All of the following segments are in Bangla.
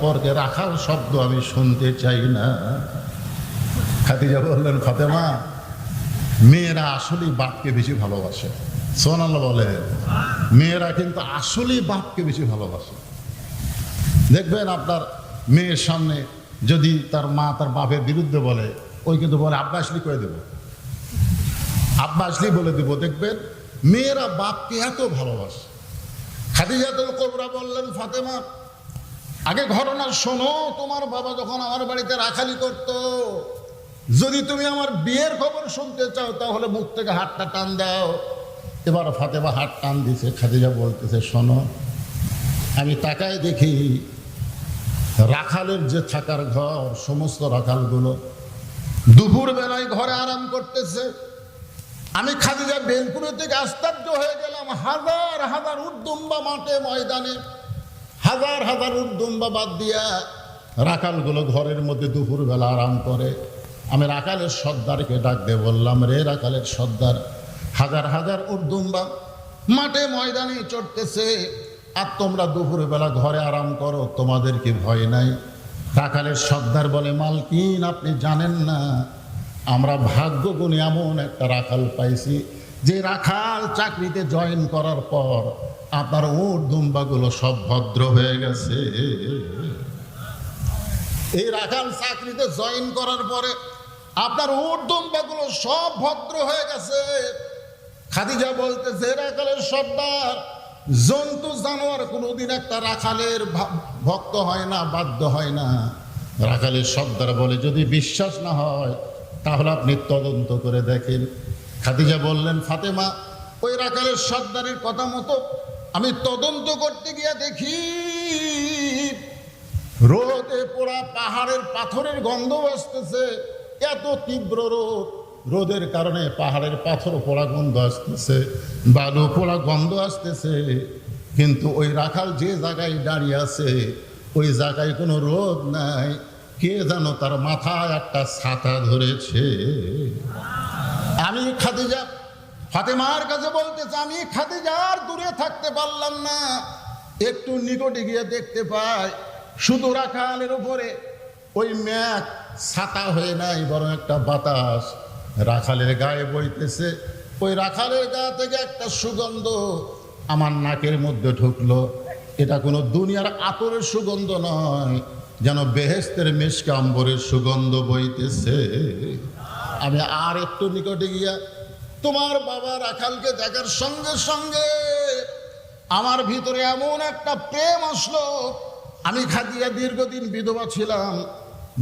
সম্পর্কে রাখাল শব্দ আমি শুনতে চাই না। খাদিজা বললেন, ফাতেমা, মেয়েরা আসলেই বাপকে বেশি ভালোবাসে। সোনাল্লাহ বলে, মেয়েরা কিন্তু আসলেই বাপকে বেশি ভালোবাসে। দেখবেন আপনার মেয়ের সামনে যদি তার মা তার বাপের বিরুদ্ধে বলে, ওই কিন্তু বলে, আব্বা আসলি করে দেবো। আব্বা আসলি বলে দেবো। দেখবেন মেয়েরা বাপকে এত ভালোবাসে। খাদিজাতুল কোবরা বললেন, ফাতেমা আগে ঘটনা শোনো, তোমার বাবা যখন আমার বাড়িতে রাখালি করত, যদি তুমি আমার বিয়ের খবর শুনতে চাও, তাহলে মুখ থেকে হাতটা টান দাও। এবার ফাতেমা হাত টান দিছে, খাদিজা বলতেছে, শোনো, আমি তাকায় দেখি রাখালের যে থাকার ঘর, সমস্ত রাখালগুলো দুপুর বেলায় ঘরে আরাম করতেছে। আমি খাদিজা বেলকুনি থেকে আশ্চর্য হয়ে গেলাম, হাজার হাজার উদ্দুম্বা মাঠে ময়দানে। হাজার হাজার উদ্দুম্বা বাদ দিয়া রাখালগুলো ঘরের মধ্যে দুপুরবেলা আরাম করে। আমি রাখালের সর্দারকে ডাক দিয়ে বললাম, রে রাখালের সর্দার, হাজার হাজার উর্দুম্বা মাঠে ময়দানে চড়তেছে, আর তোমরা দুপুরবেলা ঘরে আরাম করো, তোমাদের কি ভয় নাই? রাখালের সর্দার বলে, মালকিন, আপনি জানেন না, আমরা ভাগ্য গুণে এমন একটা রাখাল পাইছি যে রাখাল চাকরিতে জয়েন করার পর আপনার ওর দুম্বাগুলো সব ভদ্র হয়ে গেছে। এই রাখাল চাকরিতে জয়েন করার পরে আপনার ওর দুম্বাগুলো সব ভদ্র হয়ে গেছে। খাদিজা বলতেছে রাখালের সর্দার, জন্তু, জানোয়ার কোনোদিন একটা রাখালের ভক্ত হয় না, বাধ্য হয় না। রাখালের সর্দার বলে, যদি বিশ্বাস না হয়, তাহলে আপনি তদন্ত করে দেখেন। খাদিজা বললেন, ফাতেমা, ওই রাখালের সর্দারের কথা মতো আমি তদন্ত করতে গিয়ে দেখি। রোদে পোড়া পাহাড়ের পাথরের গন্ধ আসতেছে। এত তীব্র রোদ। রোদের কারণে পাহাড়ের পাথর পোড়া গন্ধ আসতেছে, বালু পোড়া গন্ধ আসতেছে। কিন্তু ওই রাখাল যে জায়গায় দাঁড়িয়ে আছে, ওই জায়গায় কোনো রোদ নাই। কে জানো তার মাথায় একটা ছাতা ধরেছে। আমি খাদিজা, ফাতেমার কাছে বলতেছে আমি খাদিজার দূরে থাকতে পারলাম না। একটু নিকটে গিয়ে দেখতে পাই শুধু রাখালের উপরে ওই ম্যাক ছাতা হয়ে নাই, বরং একটা বাতাস রাখালের গায়ে বইতেছে। ওই রাখালের গা থেকে একটা সুগন্ধ আমার নাকের মধ্যে ঢুকলো। এটা কোনো দুনিয়ার আতরের সুগন্ধ নয়, যেন বেহেস্তের মেশকাম্বরের সুগন্ধ বইতেছে। আমি আর একটু নিকটে গিয়া তোমার বাবা রাখালকে দেখার সঙ্গে সঙ্গে আমার ভিতরে এমন একটা প্রেম আসলো। আমি খাদিয়া দীর্ঘদিন বিধবা ছিলাম।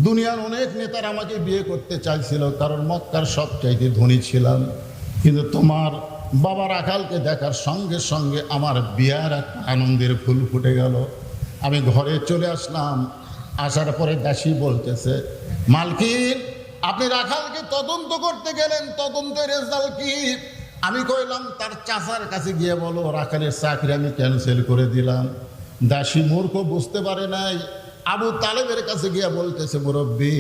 দুনিয়ার অনেক নেতার আমাকে বিয়ে করতে চাইছিল, কারণ মক্কার সব চাইতে ধনী ছিলাম। কিন্তু তোমার বাবা রাখালকে দেখার সঙ্গে সঙ্গে আমার বিয়ার একটা আনন্দের ফুল ফুটে গেল। আমি ঘরে চলে আসলাম। আসার পরে দাসী বলতেছে, মালকিন আপনি রাখালকে তদন্ত করতে গেলেন, তদন্তের রেজাল্ট কি? আমি কইলাম, তার চাচার কাছে গিয়ে বলো, রাখালের চাকরি আমি ক্যান্সেল করে দিলাম। দাসী মূর্খ বুঝতে পারে নাই। আবু তালেবের কাছে গিয়ে বলতেছে, মুরব্বী,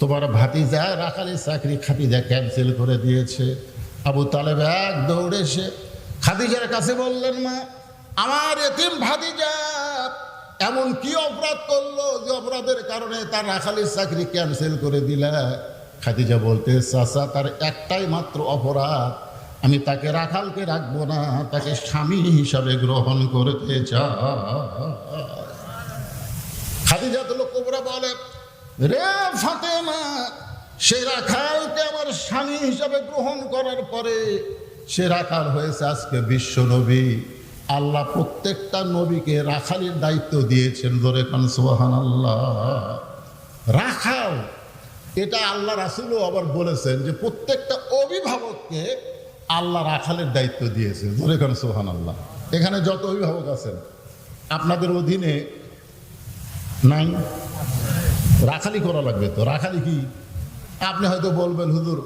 তোমার ভাতিজা রাখালের চাকরি খাতিজা ক্যান্সেল করে দিয়েছে। আবু তালেব এক দৌড়ে এসে খাদিজার কাছে বললেন, মা, আমার এতিম ভাতিজা এমন কি অপরাধ করল যে অপরাধের কারণে তার রাখালের চাকরি ক্যান্সেল করে দিলা? খাদিজা বলতে, চাচা, তার একটাই মাত্র অপরাধ। আমি তাকে রাখালকে রাখব না, তাকে স্বামী হিসাবে গ্রহণ করতে চাই। খাদিজা তো কোবরা বলে, রে ফাতেমা, সে রাখালকে আমার স্বামী হিসাবে গ্রহণ করার পরে সে রাখাল হয়েছে আজকে বিশ্ব নবী। আল্লাহ প্রত্যেকটা নবীকে রাখালির দায়িত্ব দিয়েছেন ধরে খান সোহান আল্লাহ রাখাল এটা আল্লাহ রাসুলও আবার বলেছেন যে প্রত্যেকটা অভিভাবককে আল্লাহ রাখালের দায়িত্ব দিয়েছেন। ধরে খান সোহান আল্লাহ এখানে যত অভিভাবক আছেন, আপনাদের অধীনে নাই? রাখালি করা লাগবে তো। রাখালি কি? আপনি হয়তো বলবেন, হুজুর,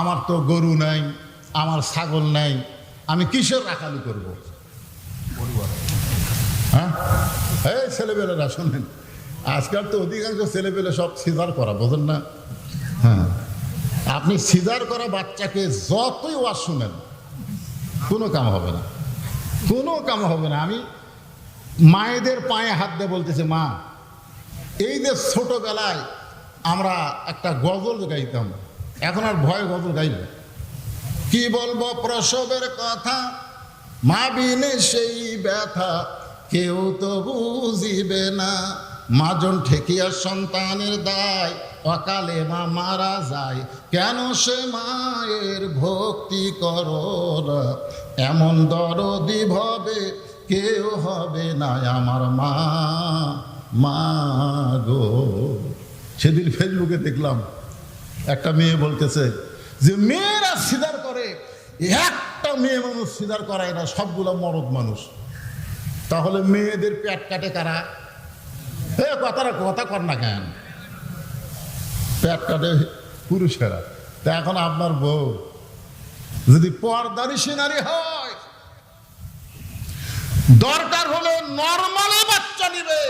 আমার তো গরু নাই, আমার ছাগল নাই, আমি কিসের রাখালি করব? হ্যাঁ? এই ছেলেবেলেরা শোনেন। আজকাল তো অধিকাংশ ছেলে পেলে সব সিজার করা, বোঝেন না? হ্যাঁ। আপনি সিজার করা বাচ্চাকে যতই ওয়াজ শুনেন, কোনো কাম হবে না। কোনো কাম হবে না। আমি মায়েদের পায়ে হাত দিয়ে বলতেছে, মা, এই যে ছোটবেলায় আমরা একটা গজল গাইতাম, এখন আর ভয় গজল গাই না। কি বলব প্রসবের কথা? মা বিনে সেই ব্যথা, কেউ তো বুঝিবে না। মাজন ঠেকিয়া সন্তানের দায়, অকালে মা মারা যায়। কেন সে মায়ের ভক্তি করো এমন দরদি ভবে কেউ হবে না আমার মা। মা গো। সেদিন ফেসবুকে দেখলাম, একটা মেয়ে বলতেছে যে, মেয়েরা সিদার করে, একটা মেয়ে মানুষ সিদার করায় না, সবগুলো মরদ মানুষ। তাহলে মেয়েদের পেট কাটে কারা? হে কথাটা কথা কর না কেন? পেট কাটে পুরুষেরা। তা এখন আপনার বউ যদি পর্দারি সিনারি হয়, দরকার হলে নর্মালি বাচ্চা নিবে।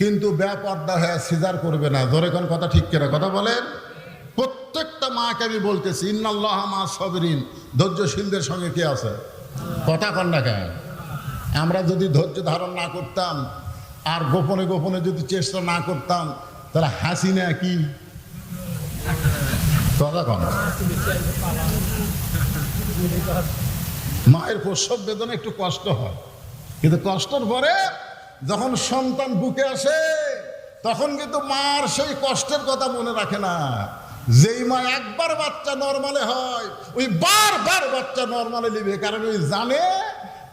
কিন্তু ব্যাপারটা হয়ে সিজার করবে না। ধরে কোন কথা ঠিক কেনা কথা বলেন? প্রত্যেকটা মাকে আমি বলতেছি, ইন্নাল্লাহ মা সবরিন। ধৈর্যশীলদের সঙ্গে কে আছে? কথা কন না কেন? আমরা যদি ধৈর্য ধারণ না করতাম আর গোপনে গোপনে যদি চেষ্টা না করতাম, তাহলে হাসি না কি মায়ের প্রসব বেদনা একটু কষ্ট হয়। কিন্তু কষ্টের পরে যখন সন্তান বুকে আসে, তখন কিন্তু মার সেই কষ্টের কথা মনে রাখে না। যেই মা একবার বাচ্চা নর্মালে হয়, ওই বারবার বাচ্চা নর্মালে নিবে, কারণ ওই জানে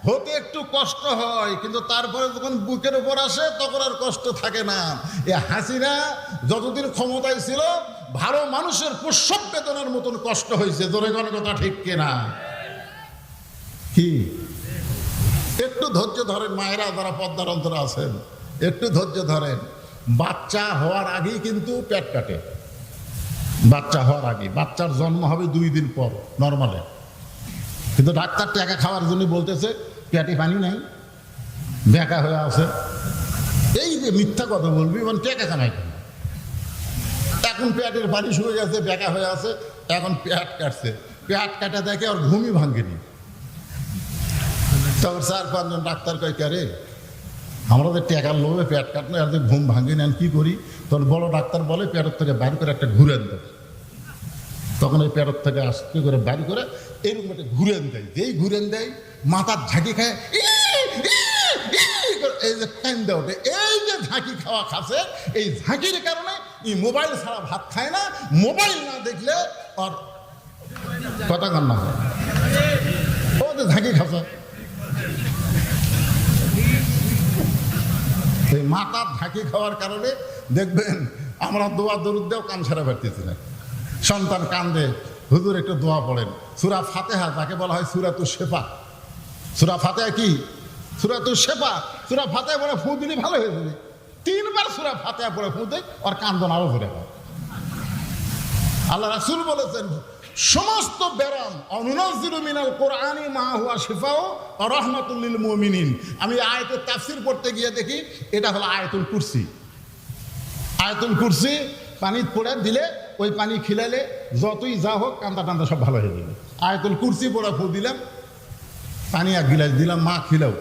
হতে একটু কষ্ট হয়, কিন্তু তারপরে যখন বুকের উপর আসে, তখন আর কষ্ট থাকে না। এ হাসিনা যতদিন ক্ষমতায় ছিল, ভালো মানুষের প্রসব বেদনার মতন কষ্ট হয়েছে। জোরে কোনো কথা ঠিক কিনা? কি? একটু ধৈর্য ধরেন, মায়েরা যারা পদ্মার অন্তরে আছেন, একটু ধৈর্য ধরেন। বাচ্চা হওয়ার আগেই কিন্তু পেট কাটে। বাচ্চা হওয়ার আগে বাচ্চার জন্ম হবে দুই দিন পর, নর্মালে। কিন্তু ডাক্তার টাকা খাওয়ার জন্য বলতেছে পেটে পানি নাই, বেকা হয়ে আছে। এই যে মিথ্যা কথা বলবি মানে টাকা কামাই এখন পেটের পানি শুয়ে গেছে, বেকা হয়ে আছে, এখন পেট কাটছে। পেট কাটা দেখে আর ঘুমই ভাঙ্গেনি তখন চার পাঁচজন ডাক্তার কয়, কে আমরা তো টাকার লোভে পেট কাটলো যে ঘুম ভাঙি নেন কি করি? তখন বড় ডাক্তার বলে, পেটের থেকে বাইর করে একটা ঘুরে আনতে তখন এই পেটের থেকে আস্তে করে বাইর করে এরকম একটা ঘুরে দেয়। যেই ঘুরে আন দেয় মাথার ঝাঁকি খায় এই যে কান্দে ওঠে। এই যে ঝাঁকি খাওয়া খাচ্ছে, এই ঝাঁকির কারণে এই মোবাইল ছাড়া ভাত খায় না। মোবাইল না দেখলে আর কথা কান্না হয়। ও যে ঝাঁকি খাচ্ছে। এই মাথার ঝাঁকি খাওয়ার কারণে দেখবেন আমরা দোয়া দরুদ্দেও কান ছাড়া পারতেছি না। সন্তান কান্দে, হুজুর একটু দোয়া পড়েন। সুরা ফাতেহা যাকে বলা হয় সুরা তু শেফা। সুরা ফাতেহা কি? সুরা তু শেফা। সুরা ফাতেহা পড়ে ফু দিলে ভালো হয়ে যাবে। তিনবার সুরা ফাতেহা পড়ে ফু দেয় ওর কান্দন আরও ধরে হয়। আল্লাহ রাসুল বলেছেন, সমস্ত ব্যারাম অনুনাজিরু মিনাল কোরআনি মা হুয়া শিফাও রহমাতুল্লিল মুমিনিন। আমি আয়াতের তাফসির পড়তে গিয়ে দেখি, এটা হলো আয়াতুল কুরসি। আয়াতুল কুরসি পানি পড়ে দিলে, ওই পানি খিলালে যতই যা হোক কান্দা টান্দা সব ভালো হয়ে যাবে। আয়াতুল কুরসি পড়া ফু দিলাম, পানি এক গিলাস দিলাম, মা খিলাও।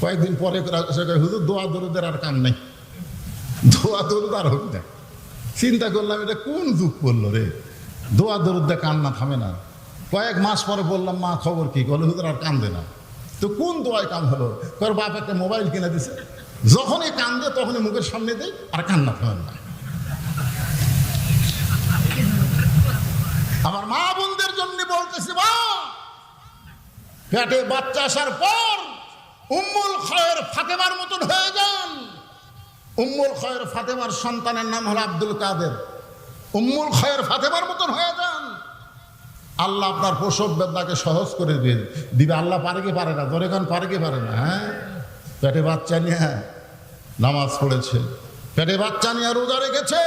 কয়েকদিন পরে হুজুর, দোয়া দরুদের আর কাম নেই। দোয়া দরুদ আর হোক না। চিন্তা করলাম, এটা কোন যুগ পড়ল রে? দোয়া দরুদ্দে কান্না থামে না। কয়েক মাস পরে বললাম, মা, খবর কি? বলে হুজুর, আর কান্দে না। তো কোন দোয়ায় কাম হলো? তোর বাপ একটা মোবাইল কিনে দিছে। যখনই কান্দে, তখনই মুখের সামনে দেয় আর কান্না থামে না। আমার মা বোনদের জন্য বলতেছি, মা, পেটে বাচ্চা আসার পর উম্মুল খয়ের ফাতেমার মতন হয়ে যান। উম্মুল খয়ের ফাতেমার সন্তানের নাম হলো আব্দুল কাদের। উম্মুল খয়ের ফাতেমার মতন হয়ে যান। আল্লাহ আপনার প্রসব বেদনাকে সহজ করে দিন। দিবে আল্লাহ পারে কি পারে না? ধরে কান পারে কি পারে না? হ্যাঁ? পেটে বাচ্চা নিয়ে নামাজ পড়েছে। পেটে বাচ্চা নিয়ে রোজা রেখেছে।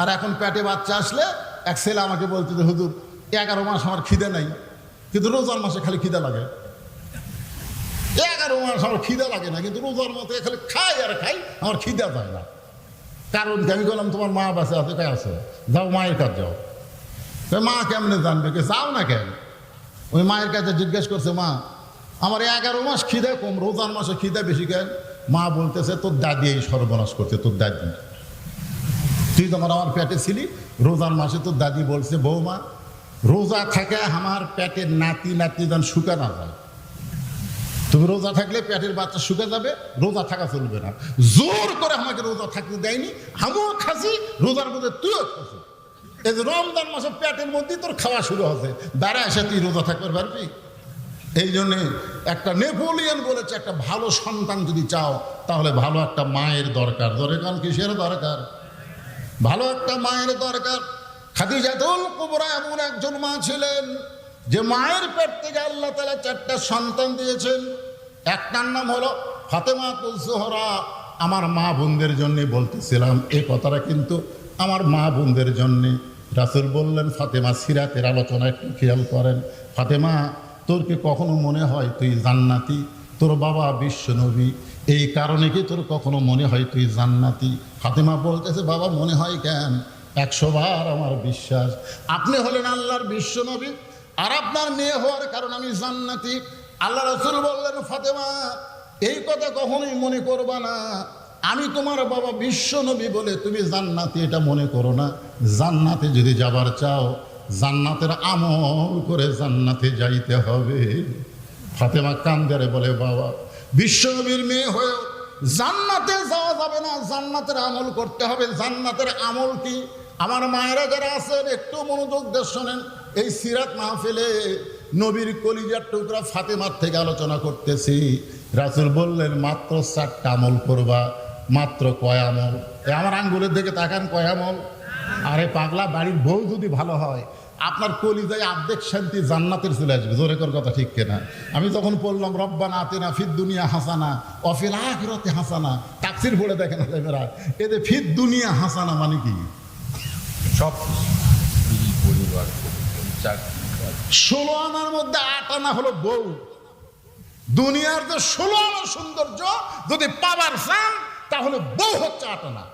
আর এখন পেটে বাচ্চা আসলে এক ছেলে আমাকে বলতে যে, হুজুর, এগারো মাস আমার খিদে নাই, কিন্তু রোজার মাসে খালি খিদে লাগে। এগারো মাস আমার খিদে লাগে না, কিন্তু রোজার মতো খালি খাই আর খাই, আমার খিদে যায় না। কারণ আমি বললাম, তোমার মা বাসে আছে কে আছে? যাও, মায়ের কাছে যাও। মা কেমনে জানবে কে? যাও না কেন? ওই মায়ের কাছে জিজ্ঞেস করছে, মা, আমার এগারো মাস খিদে কম, রোজার মাসে খিদে বেশি কেন? মা বলতেছে, তোর দাদি এই সর্বনাশ করছে, তোর দাদি। তুই যখন আমার পেটে ছিলি? রোজার মাসে তোর দাদি বলছে, বৌমা, রোজা থাকে আমার পেটের নাতি নাতি যেন শুকা না যায়। তুমি রোজা থাকলে পেটের বাচ্চা শুকে যাবে, রোজা থাকা চলবে না। জোর করে আমাকে রোজা থাকতে দেয়নি, আমিও খাসি, রোজার মধ্যে তুইও খাসি। এই যে রমজান মাসে পেটের মধ্যেই তোর খাওয়া শুরু হচ্ছে দাঁড়া এসে তুই রোজা থাকতে পারবি? এই জন্যে একটা নেপোলিয়ন বলেছে, একটা ভালো সন্তান যদি চাও, তাহলে ভালো একটা মায়ের দরকার। দরকার কিসের দরকার? ভালো একটা মায়ের দরকার। খাদিজাতুল কুবরা এমন একজন মা ছিলেন, যে মায়ের পেট থেকে আল্লাহ তালা চারটা সন্তান দিয়েছেন। একটার নাম হলো ফাতেমা কুলসোহরা আমার মা বোনদের জন্যে বলতেছিলাম এই কথাটা কিন্তু আমার মা বোনদের জন্যে। রাসুল বললেন, ফাতেমা সিরাতের আলোচনা একটু খেয়াল করেন। ফাতেমা, তোর কি কখনো মনে হয় তুই জান্নাতি? তোর বাবা বিশ্ব নবী। এই কারণে কি তোর কখনো মনে হয় তুই জান্নাতি? ফাতেমা বলতেছে, বাবা, মনে হয় কেন? একশো বার আমার বিশ্বাস। আপনি হলেন আল্লাহর বিশ্ব নবী, আর আপনার মেয়ে হওয়ার কারণ আমি জান্নাতি। আল্লাহ রসুল বললেন, ফাতেমা, এই কথা কখনোই মনে করবা না। আমি তোমার বাবা বিশ্ব নবী বলে তুমি জান্নাতি, এটা মনে করো না। জান্নাতে যদি যাবার চাও, জান্নাতের আমল করে জান্নাতে যাইতে হবে। ফাতেমা কান্দারে বলে, বাবা বিশ্বনবীর মেয়ে হয়েও জান্নাতে যাওয়া যাবে না। জান্নাতের আমল করতে হবে। জান্নাতের আমল কি? আমার মায়েরা যারা আছেন, একটু মনোযোগ দিয়ে শোনেন। এই সিরাত মাহফিলে নবীর কলিজার টুকরা ফাতেমার থেকে আলোচনা করতেছি। রাসুল বললেন, মাত্র চারটা আমল করবা, মাত্র কয় আমল? আমার আঙ্গুলের দিকে তাকান, কয় আমল? আরে পাগলা বাড়ির বউ যদি ভালো হয় আপনার কলিজায় আর্ধেক শান্তি জান্নাতের চলে আসবে। জোরে কর কথা ঠিক কেনা? আমি যখন পড়লাম রব্বানা আতেনা ফির দুনিয়া হাসানা অফিল আখিরাতে হাসানা। তাকসির পড়ে দেখেন মেরা এতে ফির দুনিয়া হাসানা মানে কি? সব পরিবার ষোলো আনার মধ্যে আট আনা হলো বউ। দুনিয়ার যে ষোলো আনার সৌন্দর্য যদি পাবার চান তাহলে বউ হচ্ছে আট আনা।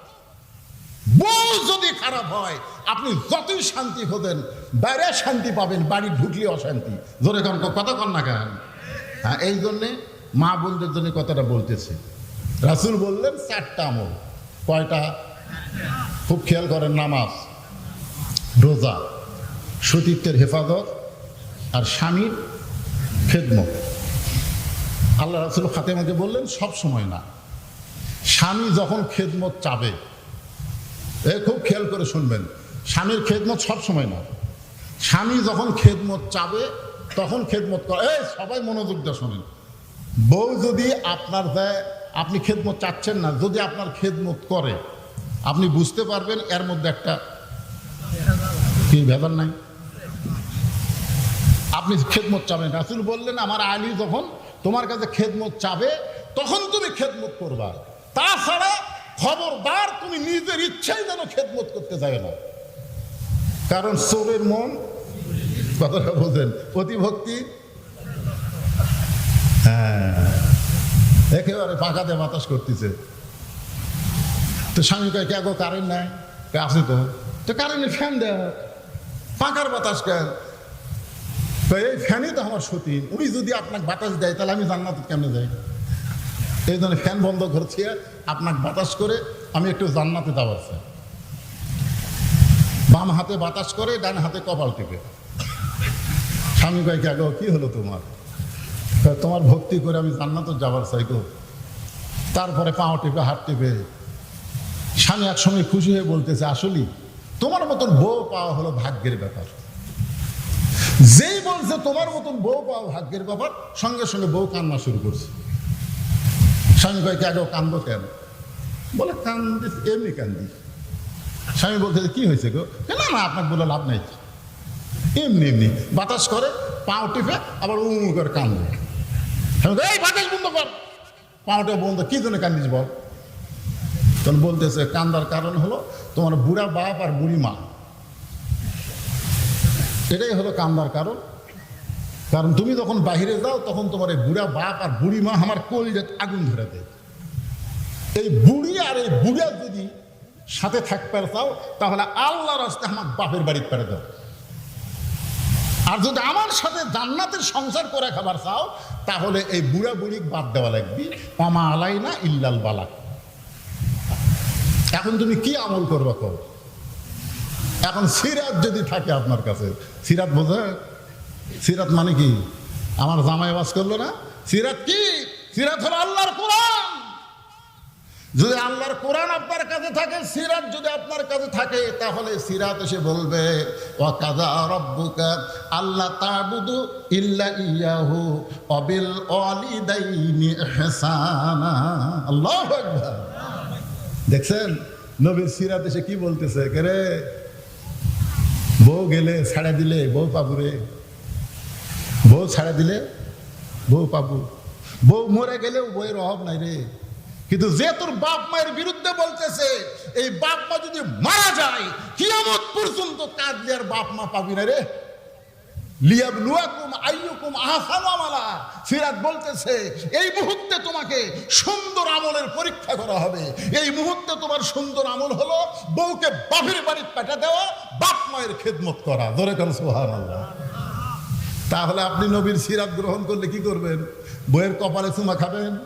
বউ যদি খারাপ হয়, আপনি যতই শান্তি খোঁজেন বাইরে শান্তি পাবেন, বাড়ি ঢুকলে অশান্তি। ধরে কন কন না কেন? হ্যাঁ এই জন্যে মা বোনদের জন্য কথাটা বলতেছে। রাসুল বললেন, চারটা আমল। কয়টা? খুব খেয়াল করেন, নামাজ, রোজা, সতীত্বের হেফাজত আর স্বামীর খেদমত। আল্লাহ রাসুল ফাতেমাকে বললেন, সব সময় না। স্বামী যখন খেদমত চাবে খুব খেয়াল করে শুনবেন, স্বামীর খেদমত সব সময় না। স্বামী যখন খেদমত চাবে, তখন খেদমত করে। এই, সবাই মনোযোগ দিয়ে শোনেন। বউ যদি আপনার দেয়, আপনি খেদমত চাচ্ছেন না, যদি আপনার খেদমত করে, আপনি বুঝতে পারবেন এর মধ্যে একটা কি ভেদার নাই। আপনি খেদমত চাবেন। রাসুল বললেন, আমার আলী যখন তোমার কাছে খেদমত চাবে, তখন তুমি খেদমত করবা। তাছাড়া খবরদার তুমি নিজের ইচ্ছাই যেন খেদমত করতে যাবে না। কারণ চোরের মন, কথাটা বোঝেন অতিভক্তি। হ্যাঁ একেবারে ফাঁকাতে বাতাস করতেছে। তো স্বামী কে গো কারেন্ট নাই? আছে তো। তো কারেন্টের ফ্যান দেয় পাকার বাতাস কেন তো এই ফ্যানই তো আমার সতী উনি যদি আপনাকে বাতাস দেয়, তাহলে আমি জান্নাত কেমনে যাই? এই জন্য ফ্যান বন্ধ করছি আপনাকে বাতাস করে, আমি একটু জান্নাতে যাওয়ার চাই। বাম হাতে বাতাস করে, ডান হাতে কপাল টিপে। স্বামী কয় আগে, কি হলো তোমার? তোমার ভক্তি করে আমি জান্নাতে যাবার চাই গো। তারপরে পাও টিপে, হাত টিপে। স্বামী একসময় খুশি হয়ে বলতেছে আসলেই তোমার মতন বউ পাওয়া হলো ভাগ্যের ব্যাপার। যেই বলছে, তোমার মতন বউ পাওয়া ভাগ্যের ব্যাপার, সঙ্গে সঙ্গে বউ কান্না শুরু করছে। স্বামী কয়েকে আগেও কান্দো কেন? বলে কান্দি এমনি কান্দি। স্বামী বলতে কি হয়েছে গো? "এ, না আপনাকে বলে লাভ নাই। এমনি এমনি, বাতাস করে পাও টিপে আবার উঁ উঁ করে কান্দে। এই বাতাস বন্ধ কর। পাওটা বন্ধ, কি জন্য কান্দিস বল? তখন বলতেছে, কান্দার কারণ হলো তোমার বুড়া বাপ আর বুড়ি মা। এটাই হলো কান্দার কারণ। কারণ তুমি যখন বাইরে যাও, তখন তোমার এই বুড়া বাপ আর বুড়ি মা আমার কলিজে আগুন ধরে দেয়। এই বুড়ি আর এই বুড়া যদি সাথে থাকতে চাও, তাহলে আল্লাহ রাস্তায় আমার বাপের বাড়ির পেরে দাও। আর যদি আমার সাথে জান্নাতের সংসার করে খাবার চাও, তাহলে এই বুড়া বুড়ি বাদ দেওয়া লাগবে। অমা আলাই না ইল্লাল বালাক। এখন তুমি কি আমল করবে কর এখন সিরাত যদি থাকে আপনার কাছে, সিরাত বোঝে সিরাত মানে কি? আমার জামাই বাস করল না? সিরাত কি? সিরাত হলো আল্লাহর কোরআন। যদি আল্লাহর কোরআন আপনার কাছে থাকে, সিরাত যদি আপনার কাছে থাকে, তাহলে সিরাত এসে বলবে ও কাজা রব্বুকা আল্লাহ তাবুদু ইল্লা ইয়াহু অবিল অলিদাইনি ইহসানা। আল্লাহু আকবার। দেখছেন? নবীর সিরাত এসে কি বলতেছে? কে রে? বউ গেলে ছাড়া দিলে বউ পাবুরে বউ ছাড়া দিলে বউ পাবু। বউ মরে গেলেও বইয়ের অভাব নাই রে। কিন্তু যে তোর বাপ মায়ের বিরুদ্ধে বলতেছে, এই বাপ মা যদি মারা যায়, কিয়ামত পর্যন্ত কাজ দেওয়ার বাপ মা পাবি না রে। সিরাত বলতেছে, এই মুহূর্তে তোমাকে সুন্দর আমলের পরীক্ষা করা হবে। এই মুহূর্তে তোমার সুন্দর আমল হলো বউকে বাপের বাড়ির পাঠা দেওয়া, বাপ মায়ের খেদমত করা। ধরে কেন সুবহানাল্লাহ। তাহলে আপনি নবীর সিরাত গ্রহণ করলে কি করবেন? বইয়ের কপালে চুমা খাবেন?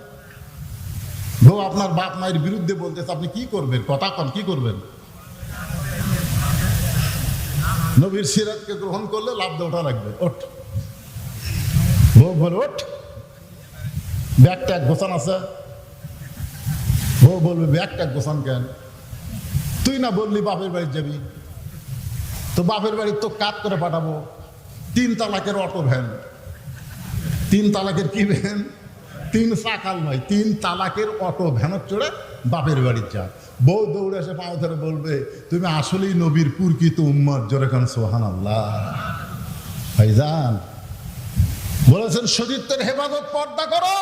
বউ আপনার বাপ মায়ের বিরুদ্ধে বলতেছে, আপনি কি করবেন? কথা কন, কি করবেন? নবীর সিরাতকে গ্রহণ করলে লাভ দেওয়া লাগবে। ওঠ। বউ বলে, ওঠ। ব্যাগ ট্যাগ গোছান আছে? বউ বলবে, ব্যাগ ট্যাগ গোছান কেন? তুই না বললি, বাপের বাড়ি যাবি। তো বাপের বাড়ি তো কাত করে পাঠাবো। তিন তালাকের অটো ভ্যান। তিন তালাকের কি ভ্যান? তিন সাকাল নয়, তিন তালাকের অটো ভ্যানত চড়ে বাপের বাড়ির যা বউ দৌড়ে এসে পাও ধরে বলবে, তুমি আসলেই নবীর পুরকিত উম্মত, জোরে খান সোহান আল্লাহ ভাইজান, বলেছেন, সতীত্বের হেফাজত পর্দা করো।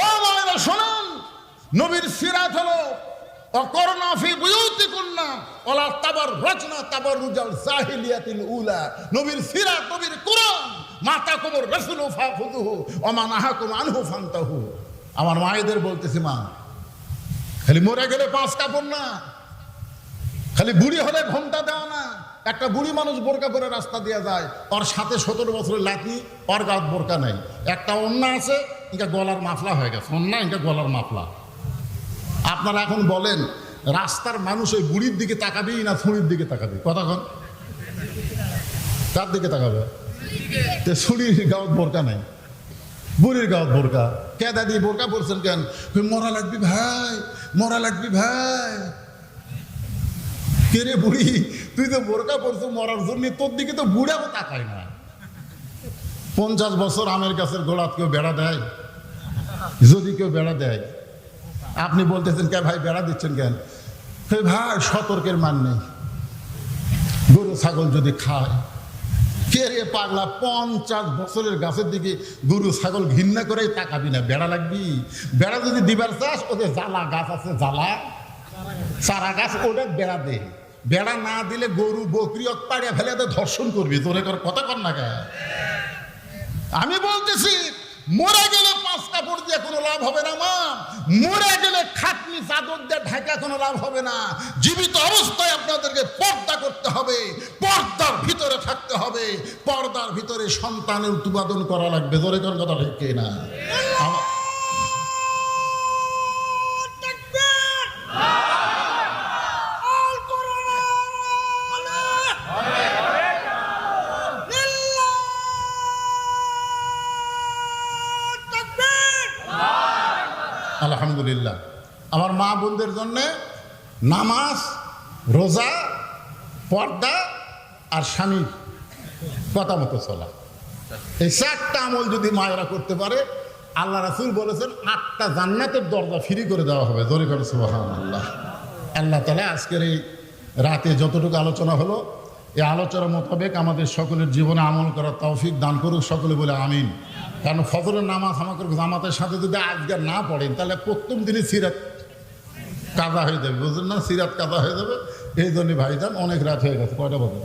ও মায়েরা, শোনেন, নবীর সিরাত হলো রচনা আমার মায়েদের বলতেছি, মা, খালি মরে গেলে পাঁচ কাপড় না। খালি বুড়ি হলে ঘণ্টা দেওয়া না। একটা বুড়ি মানুষ বোরকা পরে রাস্তা দিয়ে যায় ওর সাথে সতেরো বছরের লাঠি ওর গাত বোরকা নেই। একটা অন্যা আছে, ইনকা গলার মাফলা হয়ে গেছে। অন্যা ইনকা গলার মাফলা। আপনারা এখন বলেন, রাস্তার মানুষ ওই বুড়ির দিকে তাকাবেই না ছুরির দিকে তাকাবে কতক্ষণ তার দিকে তাকাবে? তে ছুরির গাঁত বোরকা নাই। বুড়ির গাঁত বোরকা। কে দাদি, বোরকা পরছেন কেন? মরা লাগবি ভাই, মরা লাগবি ভাই। কে রে বুড়ি, তুই তো বোরকা পরছো মরার জন্য, তোর দিকে তো বুড়াও তাকায় না। পঞ্চাশ বছর আমের গাছের গোড়াত কেউ বেড়া দেয়? যদি কেউ বেড়া দেয় আপনি বলতেছেন, কে ভাই, বেড়া দিচ্ছেন কেন? ভাই, সতর্কের মান নেই। গরু, ছাগল যদি খায়, কে রে পাগলা, পঞ্চাশ বছরের গাছের দিকে গরু, ছাগল ঘৃণা করেই তাকাবি না, বেড়া লাগবি? বেড়া যদি দিবার চাস ওদের জ্বালা গাছ আছে, জ্বালা। চারা গাছ, ওটা বেড়া দে। বেড়া না দিলে গরু বকরি পাড়িয়া ফেলে ধর্ষণ করবি। তোরে কর কথা কর না আমি বলতেছি মরে গেলে পাঁচ কাপড় দিয়ে কোনো লাভ হবে না, মা। মরে গেলে খাটনি, চাদর দিয়ে ঢাকা কোনো লাভ হবে না। জীবিত অবস্থায় আপনাদেরকে পর্দা করতে হবে, পর্দার ভিতরে থাকতে হবে। পর্দার ভিতরে সন্তানের উৎপাদন করা লাগবে। ধরে কোন কথা ঠিক না আলহামদুলিল্লাহ। আমার মা বোনদের জন্যে নামাজ, রোজা, পর্দা আর স্বামীর কথা মতো চলা। এই চারটা আমল যদি মায়েরা করতে পারে, আল্লাহ রাসুল বলেছেন, আটটা জান্নাতের দরজা ফ্রি করে দেওয়া হবে। জোরে করে আল্লাহ আল্লাহ তালা আজকের এই রাতে যতটুকু আলোচনা হলো, এই আলোচনা মোতাবেক আমাদের সকলের জীবনে আমল করার তৌফিক দান করুক সকলে বলে আমিন। কারণ ফজরের নামাজ আমাকে জামাতের সাথে যদি আজকে না পড়েন, তাহলে প্রথম দিনই সিরাত কাদা হয়ে যাবে, বুঝলেন না? সিরাত কাদা হয়ে যাবে। এই জন্য ভাইজান অনেক রাত হয়ে গেছে। কয়টা বাজে?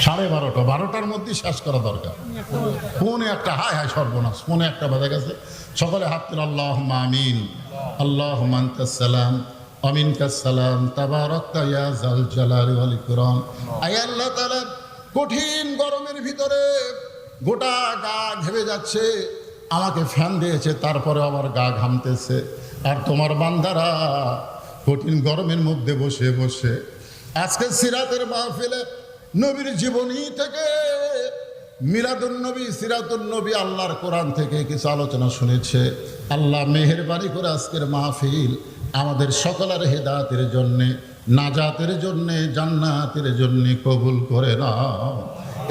সাড়ে বারোটা। বারোটার মধ্যেই শেষ করা দরকার। ফোনে একটা, হায় হায়, সর্বনাশ। ফোনে একটা বাজে গেছে। সকলে হাত তুলে আল্লাহ আমিন। আল্লাহ সালাম। অমিন কাসালাম তাবারক জাল জালালি আল্লাহ তাআলা, কঠিন গরমের ভিতরে গোটা গা ঘেমে যাচ্ছে, আমাকে ফ্যান দিয়েছে, তারপরে আবার গা ঘামতেছে। আর তোমার বান্দারা কঠিন গরমের মধ্যে বসে বসে, আজকে সিরাতের মাহফিলে নবীর জীবনী থেকে মিলাদুন নবী, সিরাতুন নবী আল্লাহর কোরআন থেকে কিছু আলোচনা শুনেছে। আল্লাহ মেহেরবানি করে আজকের মাহফিল আমাদের সকলের হেদাতের জন্যে, নাজাতের জন্যে, জান্নাতের জন্যে কবুল করে নাও।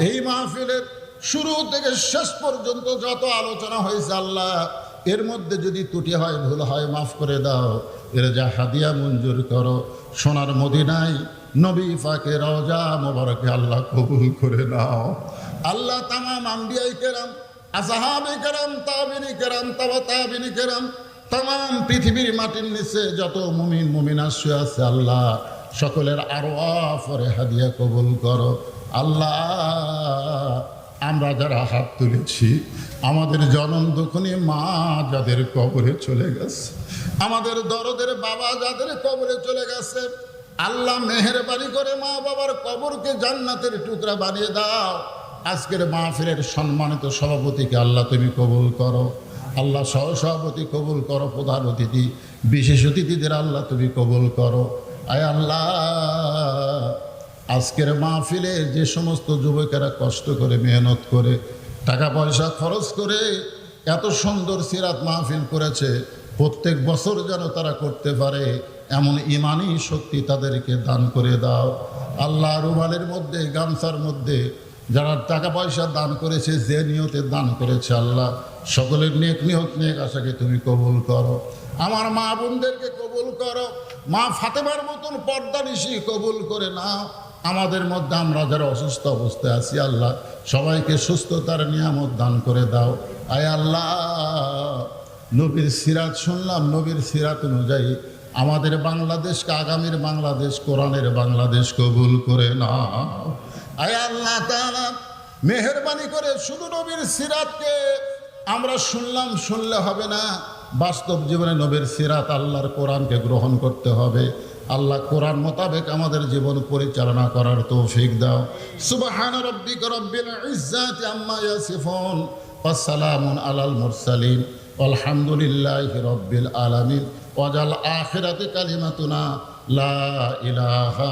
এই মাহফিলের শুরু থেকে শেষ পর্যন্ত যত আলোচনা হয়েছে আল্লাহ, এর মধ্যে যদি ত্রুটি হয়, ভুল হয়, মাফ করে দাও। এর যা হাদিয়া, মঞ্জুর করো। সোনার মদিনায় নবী ফাকে রওজা মোবারকে আল্লাহ কবুল করে নাও। আল্লাহ তামাম আম্বিয়াই কেরাম আসাহাবে কেরাম, তাবিনি কেরাম, তাবা তাবিনি কেরাম তাম পৃথিবীর মাটির নিচে যত মুমিন, মুমিনা শুয়ে আছে আল্লাহ, সকলের আরও ফরে হাদিয়া কবুল করো। আল্লাহ আমরা যারা হাত তুলেছি, আমাদের জনম দুখনি মা যাদের কবরে চলে গেছে। আমাদের দরদের বাবা যাদের কবরে চলে গেছে, আল্লাহ মেহেরবানি করে মা বাবার কবরকে জান্নাতের টুকরা বানিয়ে দাও। আজকের মা মাহফিলের সম্মানিত সভাপতিকে আল্লাহ তুমি কবুল করো। আল্লাহ সহসভাপতি কবুল করো, প্রধান অতিথি, বিশেষ অতিথিদের আল্লাহ তুমি কবুল করো। আয় আল্লাহ। আজকের মাহফিলে যে সমস্ত যুবকেরা কষ্ট করে, মেহনত করে, টাকা পয়সা খরচ করে এত সুন্দর সিরাত মাহফিল করেছে, প্রত্যেক বছর যেন তারা করতে পারে, এমন ইমানই শক্তি তাদেরকে দান করে দাও। আল্লাহ রুমালের মধ্যে, গামছার মধ্যে যারা টাকা পয়সা দান করেছে, যে নিয়তে দান করেছে আল্লাহ, সকলের নেক নিহত নেক আশাকে তুমি কবুল করো। আমার মা বোনদেরকে কবুল করো, মা ফাতেমার মতন পর্দা নিশি কবুল করে নাও। আমাদের মধ্যে আমরা যারা অসুস্থ অবস্থায় আছি, আল্লাহ, সবাইকে সুস্থতার নিয়ামত দান করে দাও। আয় আল্লাহ, নবীর সিরাত শুনলাম, নবীর সিরাত অনুযায়ী আমাদের বাংলাদেশকে, আগামীর বাংলাদেশ, কোরআনের বাংলাদেশ কবুল করে নাও। আয় আল্লাহ মেহরবানি করে শুধু নবীর সিরাতকে আমরা শুনলাম, শুনলে হবে না। বাস্তব জীবনে নবীর সিরাত আল্লাহর কোরআনকে গ্রহণ করতে হবে। আল্লাহ কোরআন মোতাবেক আমাদের জীবন পরিচালনা করার তৌফিক দাও। সুবহান রব্বিকা রব্বিল ইজ্জাতি আম্মা ইয়াসিফুন। ওয়া সালামুন আলাল মুরসালিন। আলহামদুলিল্লাহি রব্বিল আলামিন। ওয়াজাল আখিরাতি কালিমাতুনা লা ইলাহা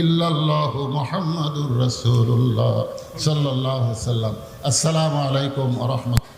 ইল্লাল্লাহ মুহাম্মাদুর রাসূলুল্লাহ সাল্লাল্লাহু আলাইহি আসসালামু আলাইকুম ওয়া রাহমাতুল্লাহ